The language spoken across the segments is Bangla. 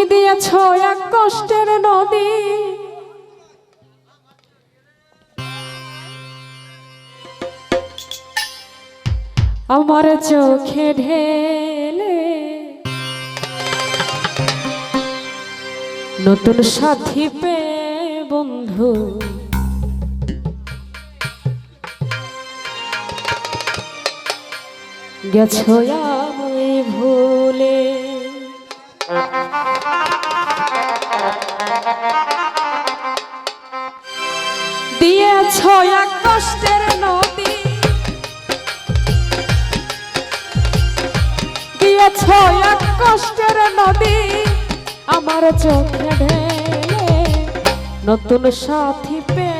তুমি দিয়েছ এক কষ্টের নদী। আমার চোখে ঢেলে নতুন সাথী পে বন্ধু। গেছো আমায় ভুলে। কষ্টের নদী। কষ্টের নদী। আমার চোখে নতুন সাথী পে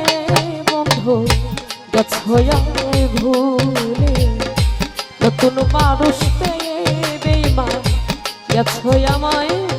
বন্ধু ভুলে নতুন মানুষ পেয়ে বেইমান। গেছো আমায়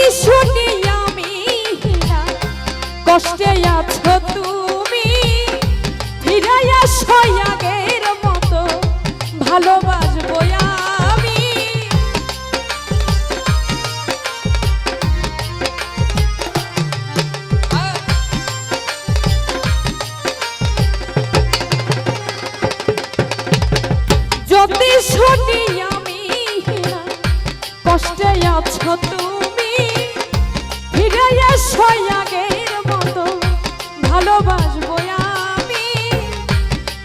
যদি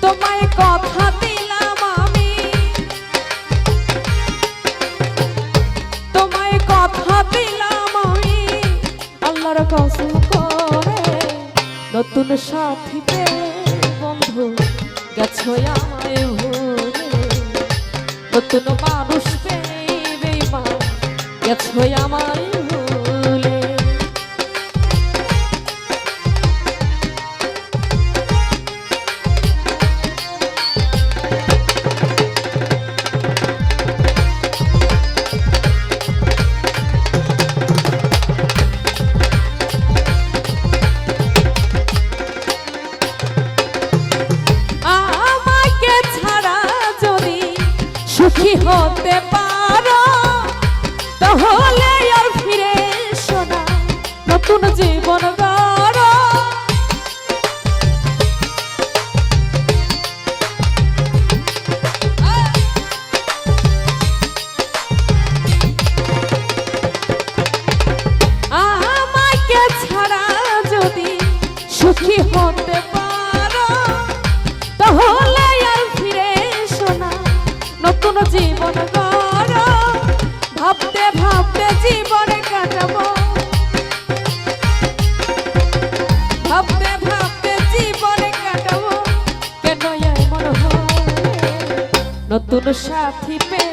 তোমায় কথা দিলাম তোমায় কথা দিলাম আমি। আল্লাহর কসম নতুন সাথী পেয়ে বন্ধু গেছো আমায় ভুলে। নতুন মানুষ পেয়ে বেইমান গেছো আমায় সাথী পেয়ে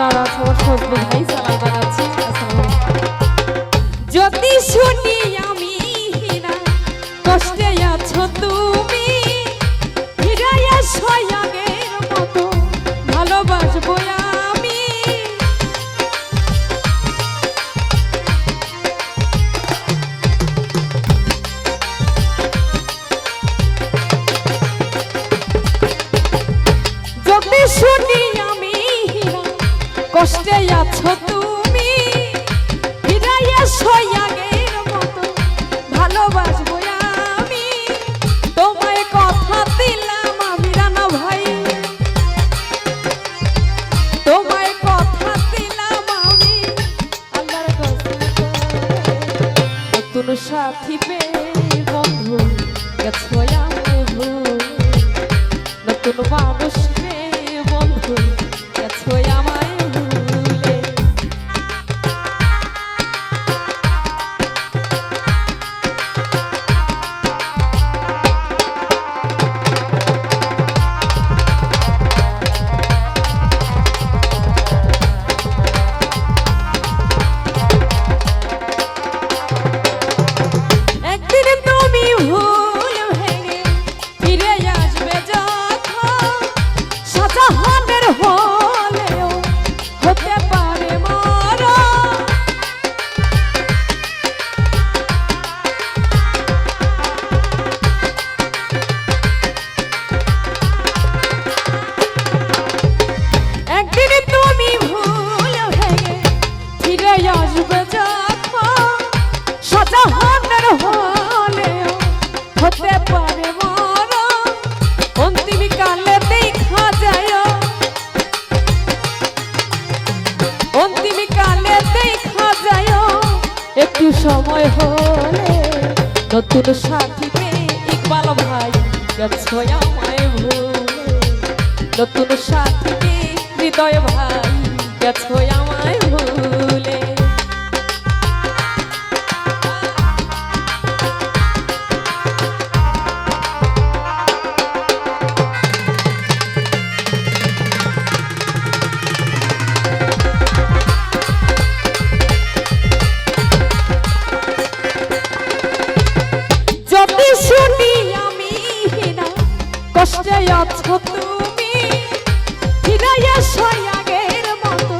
তারা সবার সব ভাই সালাম জানাচ্ছি। একটু সময় হলে নতুন সাথী পেয়ে ইকবাল ভাই গেছ আমায় ভুলে। নতুন সাথী হৃদয় ভাই যাচ্ছ তুমি? ফিরাইয়া সই আগের মতো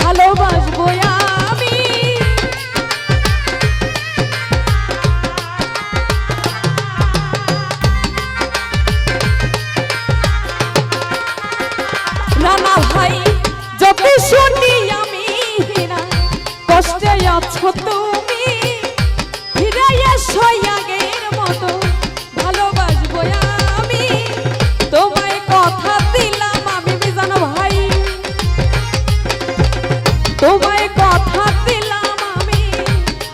ভালোবাসবো আমি। রানা ভাই যদি শুন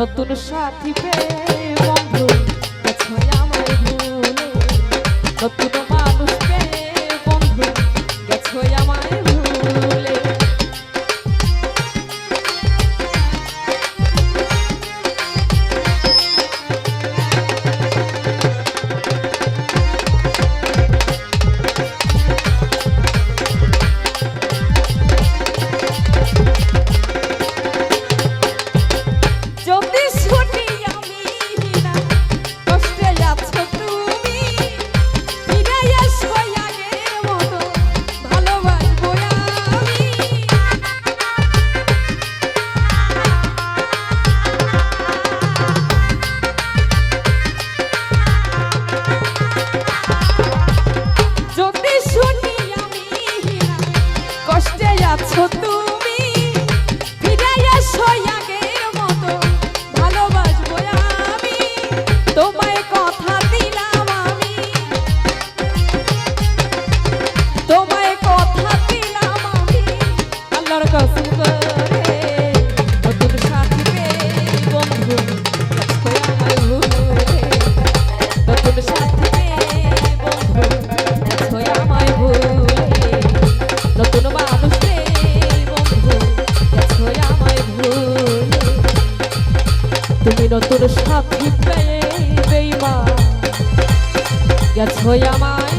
নতুন সাথী পেয়ে সাথী পেয়ে বেইমা গেছো আমায়